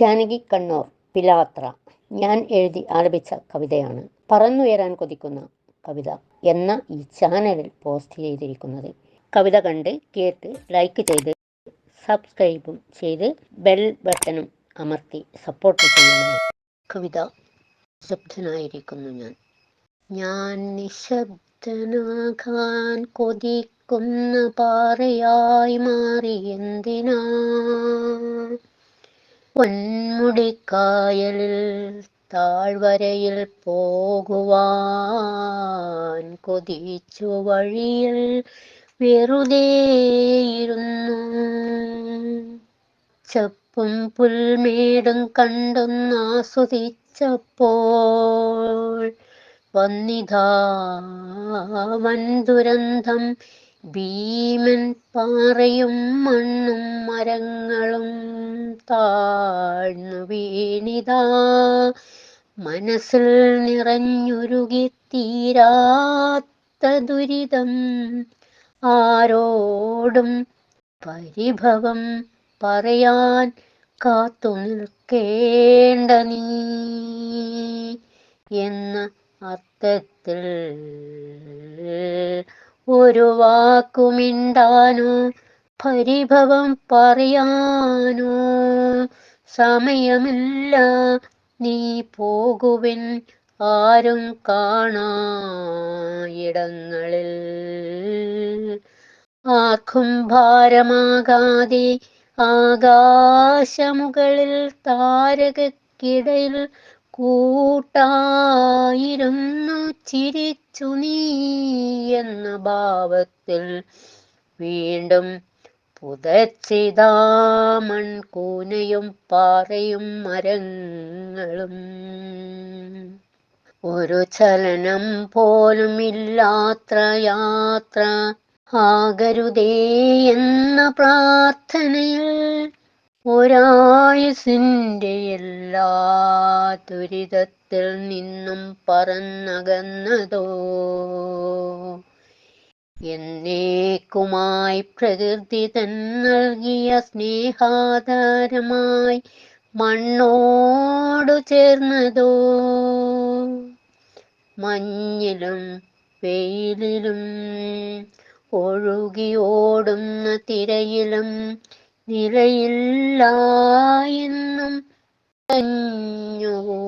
ജാനകി കണ്ണൂർ പിലാത്ര. ഞാൻ എഴുതി ആലപിച്ച കവിതയാണ്. പറന്നുയരാൻ കൊതിക്കുന്ന കവിത എന്ന ഈ ചാനലിൽ പോസ്റ്റ് ചെയ്തിരിക്കുന്നത്. കവിത കണ്ട് കേട്ട് ലൈക്ക് ചെയ്ത് സബ്സ്ക്രൈബും ചെയ്ത് ബെൽ ബട്ടണും അമർത്തി സപ്പോർട്ട് ചെയ്യുന്നു കവിത ശബ്ദനായിരിക്കുന്നു ഞാൻ. ഞാൻ നിശബ്ദനാകാൻ കൊതിക്കുന്ന പാറയായി മാറി എന്തിനാ? പൊന്മുടിക്കായലിൽ താഴ്വരയിൽ പോകുവാൻ കൊതിച്ചു വഴിയിൽ വെറുതെയിരുന്നു ചപ്പും പുൽമേടും കണ്ടൊന്നാസ്വദിച്ചപ്പോൾ വന്നിതാ വൻ ദുരന്തം ഭീമൻ പാറയും മണ്ണും മരങ്ങളും താഴ്ന്നു വീണിതാ. മനസ്സിൽ നിറഞ്ഞുരുകി തീരാത്ത ദുരിതം ആരോടും പരിഭവം പറയാൻ കാത്തു നിൽക്കേണ്ട നീ എന്ന അർത്ഥത്തിൽ ഒരു വാക്കുമിണ്ടാനോ പരിഭവം പറയാനോ. സമയമില്ല നീ പോകുവിൻ ആരും കാണായിടങ്ങളിൽ ആർക്കും ഭാരമാകാതെ ആകാശമുകളിൽ താരകക്കിടയിൽ കൂട്ടായിരുന്നു ചിരിച്ചു നീ എന്ന ഭാവത്തിൽ. വീണ്ടും പുതച്ചിതാ മൺകൂനയും പാറയും മരങ്ങളും. ഒരു ചലനം പോലും ഇല്ലാത്ര യാത്ര ആകരുതേ എന്ന പ്രാർത്ഥനയിൽ ഒരായുസിന്റെ എല്ലാ ദുരിതത്തിൽ നിന്നും പറന്നകന്നതോ? എന്നേക്കുമായി പ്രകൃതി തൻ നൽകിയ സ്നേഹാധാരമായി മണ്ണോടു ചേർന്നതോ? മഞ്ഞിലും വെയിലിലും ഒഴുകിയോടുന്ന തിരയിലും നിലയില്ല എന്നും കഞ്ഞുവോ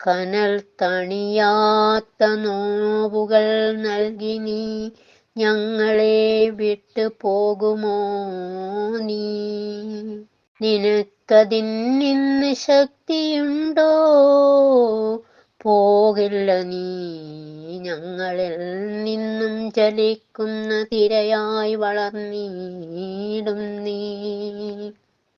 കനൽ തണിയാത്ത നോവുകൾ നൽകി നീ ഞങ്ങളെ വിട്ടു പോകുമോ നീ? നിനക്കതിൽ നിന്ന് ശക്തിയുണ്ടോ? പോകില്ല നീ. ഞങ്ങളിൽ നിന്നും ചലിക്കുന്ന തിരയായി വളർന്നീടും നീ.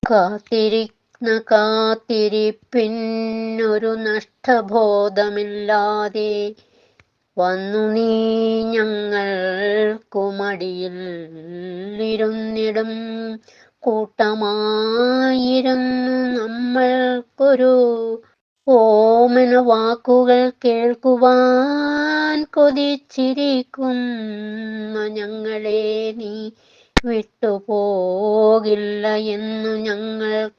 കാത്തിരിക്കുന്ന കാത്തിരിപ്പിന്നൊരു നഷ്ടബോധമില്ലാതെ വന്നു നീ ഞങ്ങൾ കുമടിയിൽ ഇരുന്നിടും. കൂട്ടമായിരുന്നു നമ്മൾക്കൊരു ഓമന വാക്കുകൾ കേൾക്കുവാൻ കൊതിച്ചിരിക്കുന്ന ഞങ്ങളെ നീ വിട്ടുപോകില്ല എന്നു ഞങ്ങൾക്കറിയാമായിരുന്നു